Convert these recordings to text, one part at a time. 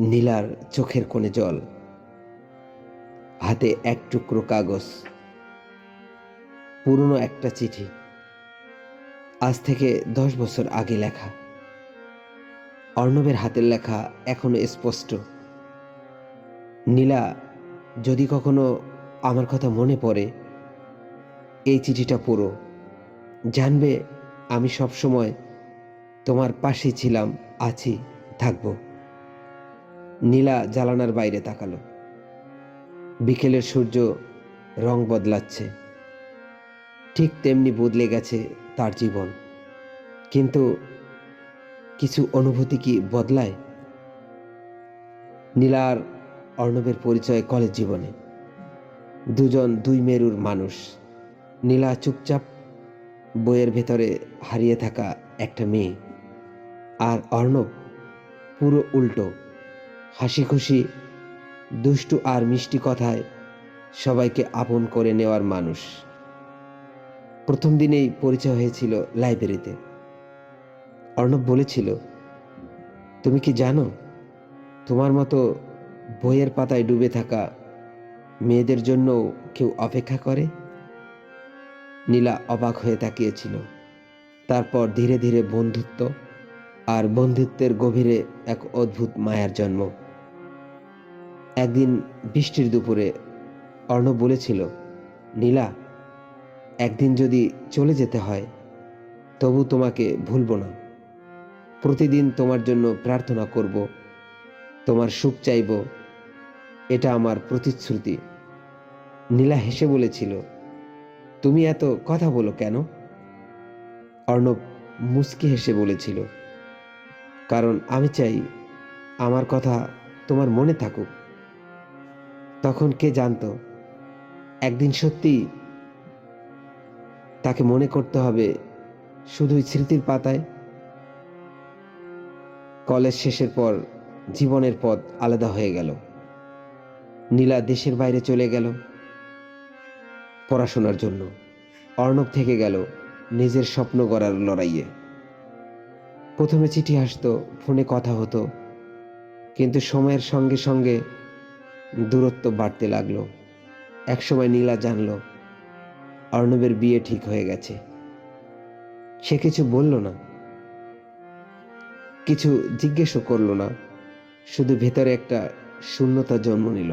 নীলার চোখের কোণে জল। হাতে এক টুকরো কাগজ। পুরনো একটা চিঠি। আজ থেকে দশ বছর আগে লেখা। অর্ণবের হাতের লেখা এখনও স্পষ্ট। নীলা, যদি কখনো আমার কথা মনে পড়ে, এই চিঠিটা পড়ো। জানবে আমি সবসময় তোমার পাশে ছিলাম, আছি, থাকব। নীলা জ্বালানার বাইরে তাকালো। বিকেলের সূর্য রং বদলাচ্ছে। ঠিক তেমনি বদলে গেছে তার জীবন। কিন্তু কিছু অনুভূতি কি বদলায়? নীলার অর্ণবের পরিচয় কলেজ জীবনে। দুজন দুই মেরুর মানুষ। নীলা চুপচাপ বইয়ের ভেতরে হারিয়ে থাকা একটা মেয়ে। আর অর্ণব পুরো উল্টো। হাসি খুশি দুষ্টু আর মিষ্টি কথায় সবাইকে আপন করে নেওয়ার মানুষ। প্রথম দিনেই পরিচয় হয়েছিল লাইব্রেরিতে। অর্ণব বলেছিল, তুমি কি জানো, তোমার মতো বইয়ের পাতায় ডুবে থাকা মেয়েদের জন্য কেউ অপেক্ষা করে? নীলা অবাক হয়ে তাকিয়েছিল। তারপর ধীরে ধীরে বন্ধুত্ব আর বন্ধুত্বের গভীরে এক অদ্ভুত মায়ার জন্ম। একদিন বৃষ্টির দুপুরে অর্ণব বলেছিল, নীলা, একদিন যদি চলে যেতে হয়, তবু তোমাকে ভুলব না। প্রতিদিন তোমার জন্য প্রার্থনা করব, তোমার সুখ চাইব, এটা আমার প্রতিশ্রুতি। নীলা হেসে বলেছিল, তুমি এত কথা বলো কেন? অর্ণব মুচকি হেসে বলেছিল, কারণ আমি চাই আমার কথা তোমার মনে থাকুক। তখন কে জানতো? একদিন সত্যি তাকে মনে করতে হবে শুধুই স্মৃতির পাতায়। কলেজ শেষের পর জীবনের পথ আলাদা হয়ে গেল। নীলা দেশের বাইরে চলে গেল পড়াশোনার জন্য। অর্ণব থেকে গেল নিজের স্বপ্ন গড়ার লড়াইয়ে। প্রথমে চিঠি আসতো, ফোনে কথা হতো, কিন্তু সময়ের সঙ্গে সঙ্গে দূরত্ব বাড়তে লাগল। একসময় নীলা জানলো, অর্ণবের বিয়ে ঠিক হয়ে গেছে। সে কিছু বলল না। কিছু জিজ্ঞেসও করল না। শুধু ভেতরে একটা শূন্যতা জন্ম নিল।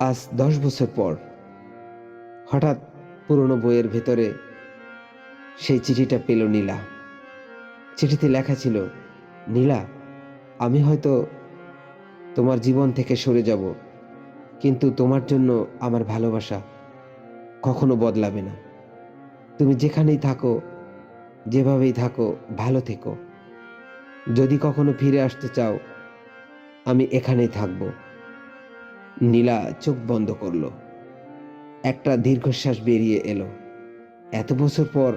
আজ দশ বছর পর, হঠাৎ পুরনো বইয়ের ভেতরে সেই চিঠিটা পেল নীলা। চিঠিতে লেখা ছিল, নীলা, আমি হয়তো তোমার জীবন থেকে সরে যাব। কিন্তু তোমার জন্য আমার ভালোবাসা কখনো বদলাবে না। তুমি যেখানেই থাকো, যেভাবেই থাকো, ভালো থেকো। যদি কখনো ফিরে আসতে চাও, আমি এখানেই থাকব। নীলা চোখ বন্ধ করল। একটা দীর্ঘশ্বাস বেরিয়ে এলো। এত বছর পর,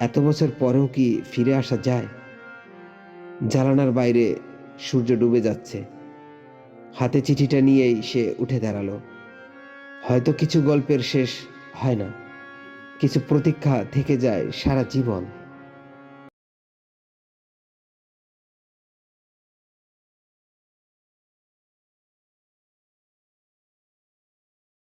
এত বছর পরেও কি ফিরে আসা যায়? জানালার বাইরে সূর্য ডুবে যাচ্ছে। হাতে চিঠিটা নিয়েই সে উঠে দাঁড়াল। হয়তো কিছু গল্পের শেষ হয় না। কিছু প্রতীক্ষা থেকে যায় সারা জীবন।